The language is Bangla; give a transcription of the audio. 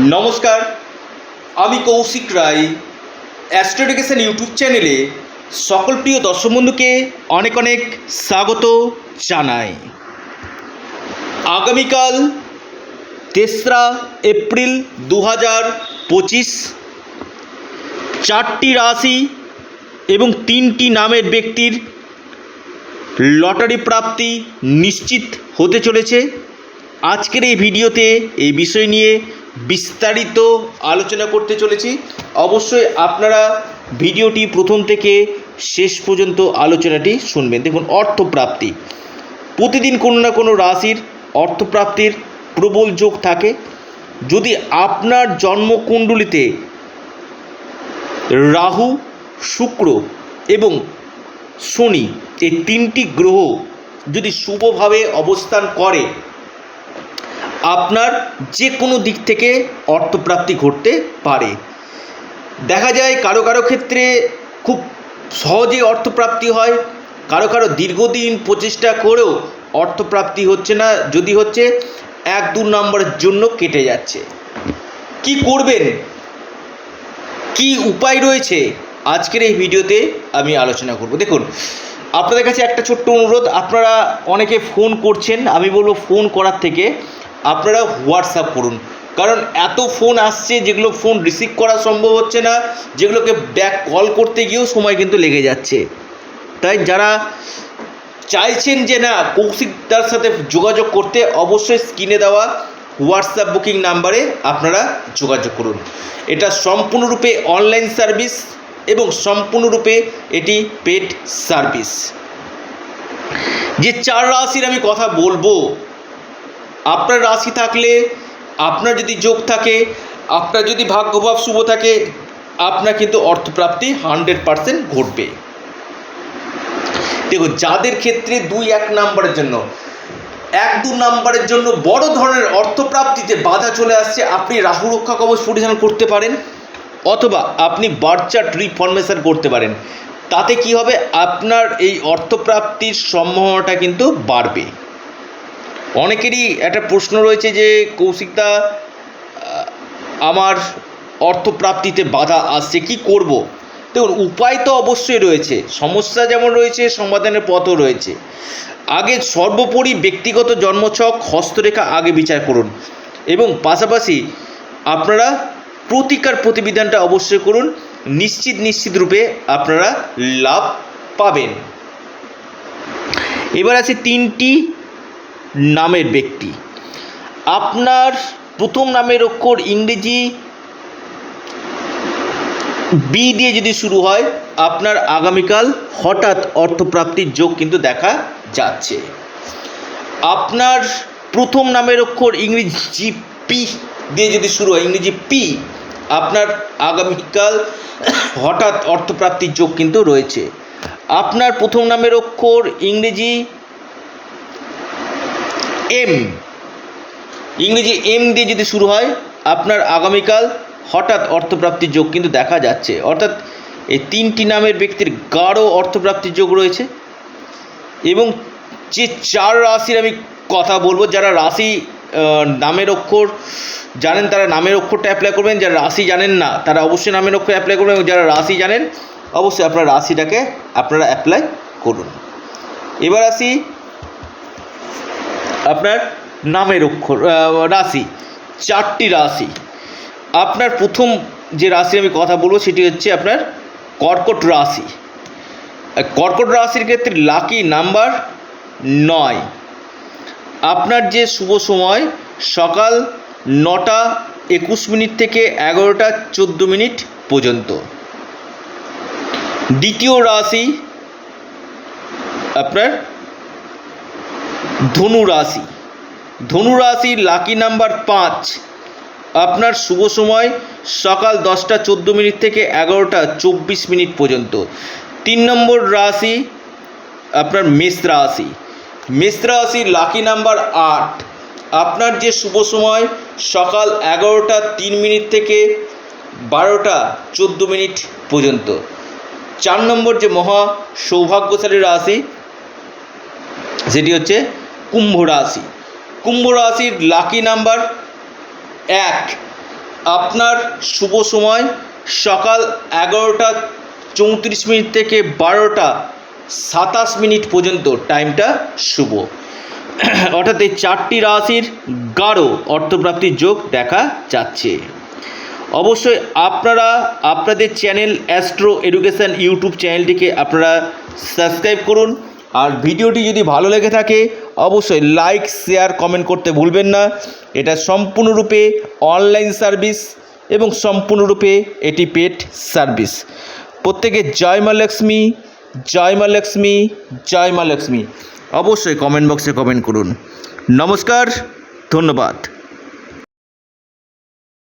নমস্কার, আমি কৌশিক রায় অ্যাস্ট্রোডিকেশন ইউটিউব চ্যানেলে সকল প্রিয় দর্শক বন্ধুকে অনেক অনেক স্বাগত জানাই। আগামীকাল তেসরা এপ্রিল দু হাজার পঁচিশ, চারটি রাশি এবং তিনটি নামের ব্যক্তির লটারি প্রাপ্তি নিশ্চিত হতে চলেছে। আজকের এই ভিডিওতে এই বিষয় নিয়ে বিস্তারিত আলোচনা করতে চলেছি। অবশ্যই আপনারা ভিডিওটি প্রথম থেকে শেষ পর্যন্ত আলোচনাটি শুনবেন। দেখুন, অর্থপ্রাপ্তি। প্রতিদিন কোনো না কোনো রাশির অর্থপ্রাপ্তির প্রবল যোগ থাকে। যদি আপনার জন্মকুণ্ডলিতে রাহু, শুক্র এবং শনি, এই তিনটি গ্রহ যদি শুভভাবে অবস্থান করে আপনার যে কোনো দিক থেকে অর্থপ্রাপ্তি ঘটতে পারে। দেখা যায় কারও কারও ক্ষেত্রে খুব সহজে অর্থপ্রাপ্তি হয়, কারও কারও দীর্ঘদিন প্রচেষ্টা করেও অর্থপ্রাপ্তি হচ্ছে না, যদি হচ্ছে এক দু নম্বরের জন্য কেটে যাচ্ছে। কি করবেন? কি উপায় রয়েছে? আজকের এই ভিডিওতে আমি আলোচনা করব। দেখুন, আপনাদের কাছে একটা ছোট্ট অনুরোধ, আপনারা অনেকে ফোন করছেন, আমি বলব ফোন করার থেকে আপনারা হোয়াটসঅ্যাপ করুন। কারণ এত ফোন আসছে যেগুলো ফোন রিসিভ করা সম্ভব হচ্ছে না, যেগুলোকে ব্যাক কল করতে গিয়েও সময় কিন্তু লেগে যাচ্ছে। তাই যারা চাইছেন যে না কৌশিকদার সাথে যোগাযোগ করতে অবশ্যই স্ক্রিনে দেওয়া হোয়াটসঅ্যাপ বুকিং নাম্বারে আপনারা যোগাযোগ করুন। এটা সম্পূর্ণরূপে অনলাইন সার্ভিস এবং সম্পূর্ণরূপে এটি পেড সার্ভিস যে চার রাশির আমি কথা বলব আপনার রাশি থাকলে, আপনার যদি যোগ থাকে, আপনার যদি ভাগ্যভাব শুভ থাকে, আপনার কিন্তু অর্থপ্রাপ্তি হান্ড্রেড পারসেন্ট ঘটবে। দেখুন, যাদের ক্ষেত্রে দুই এক নাম্বারের জন্য, এক দু নাম্বারের জন্য বড় ধরনের অর্থপ্রাপ্তিতে বাধা চলে আসছে, আপনি রাহু রক্ষা কবচ পরিধান করতে পারেন, অথবা আপনি বার্চার্ট রিফরমেশন করতে পারেন। তাতে কি হবে? আপনার এই অর্থপ্রাপ্তির সম্ভাবনাটা কিন্তু বাড়বে। অনেকেরই একটা প্রশ্ন রয়েছে যে, কৌশিকদা আমার অর্থপ্রাপ্তিতে বাধা আসছে, কি করব? দেখুন, উপায় তো অবশ্যই রয়েছে। সমস্যা যেমন রয়েছে, সমাধানের পথও রয়েছে। আগে সর্বোপরি ব্যক্তিগত জন্মছক, হস্তরেখা, আগে বিচার করুন। এবং পাশাপাশি আপনারা প্রতিকার প্রতিবিধানটা অবশ্যই করুন। নিশ্চিত নিশ্চিত রূপে আপনারা লাভ পাবেন। এবার আছে তিনটি নামের ব্যক্তি। আপনার প্রথম নামের অক্ষর ইংরেজি বি দিয়ে যদি শুরু হয়, আপনার আগামীকাল হঠাৎ অর্থপ্রাপ্তির যোগ কিন্তু দেখা যাচ্ছে। আপনার প্রথম নামের অক্ষর ইংরেজি পি দিয়ে যদি শুরু হয়, ইংরেজি পি আপনার আগামীকাল হঠাৎ অর্থপ্রাপ্তির যোগ কিন্তু রয়েছে। আপনার প্রথম নামের অক্ষর ইংরেজি এম ইংরেজি এম দিয়ে যদি শুরু হয়, আপনার আগামীকাল হঠাৎ অর্থপ্রাপ্তির যোগ কিন্তু দেখা যাচ্ছে। অর্থাৎ এই তিনটি নামের ব্যক্তির গাঢ় অর্থপ্রাপ্তির যোগ রয়েছে। এবং যে চার রাশির আমি কথা বলব, যারা রাশি নামের অক্ষর জানেন, তারা নামের অক্ষরটা অ্যাপ্লাই করবেন। যারা রাশি জানেন না, তারা অবশ্যই নামের অক্ষর অ্যাপ্লাই করবেন। এবং যারা রাশি জানেন, অবশ্যই আপনার রাশিটাকে আপনারা অ্যাপ্লাই করুন। এবার আসি আপনার নামের অক্ষর রাশি, চারটি রাশি। আপনার প্রথম যে রাশি আমি কথা বলব, সেটি হচ্ছে আপনার কর্কট রাশি। কর্কট রাশির ক্ষেত্রে লাকি নাম্বার নয়। আপনার যে শুভ সময়, সকাল নটা একুশ মিনিট থেকে এগারোটা চোদ্দ মিনিট পর্যন্ত। দ্বিতীয় রাশি আপনার ধনু রাশি ধনু রাশির লাকি নাম্বার পাঁচ। আপনার শুভ সময় সকাল দশটা চোদ্দ মিনিট থেকে এগারোটা চব্বিশ মিনিট পর্যন্ত। তিন নম্বর রাশি আপনার মেষ রাশি। মেষ রাশির লাকি নাম্বার আট। আপনার যে শুভ সময় সকাল এগারোটা তিন মিনিট থেকে বারোটা চোদ্দ মিনিট পর্যন্ত। চার নম্বর যে মহা সৌভাগ্যশালী রাশি, সেটি হচ্ছে কুম্ভ রাশি। কুম্ভ রাশির লাকি নাম্বার এক। আপনার শুভ সময় সকাল এগারোটা চৌত্রিশ মিনিট থেকে বারোটা সাতাশ মিনিট পর্যন্ত। টাইমটা শুভ। অর্থাৎ এই চারটি রাশির গাঢ় অর্থপ্রাপ্তির যোগ দেখা যাচ্ছে। অবশ্যই আপনারা আপনাদের চ্যানেল অ্যাস্ট্রো এডুকেশান ইউটিউব চ্যানেলটিকে আপনারা সাবস্ক্রাইব করুন। আর ভিডিওটি যদি ভালো লেগে থাকে অবশ্যই লাইক শেয়ার কমেন্ট করতে ভুলবেন না। এটা সম্পূর্ণরূপে অনলাইন সার্ভিস এবং সম্পূর্ণরূপে এটি পেড সার্ভিস প্রত্যেকে জয় মা লক্ষ্মী, জয় মা লক্ষ্মী, জয় মা লক্ষ্মী। অবশ্যই কমেন্ট বক্সে কমেন্ট করুন। নমস্কার, ধন্যবাদ।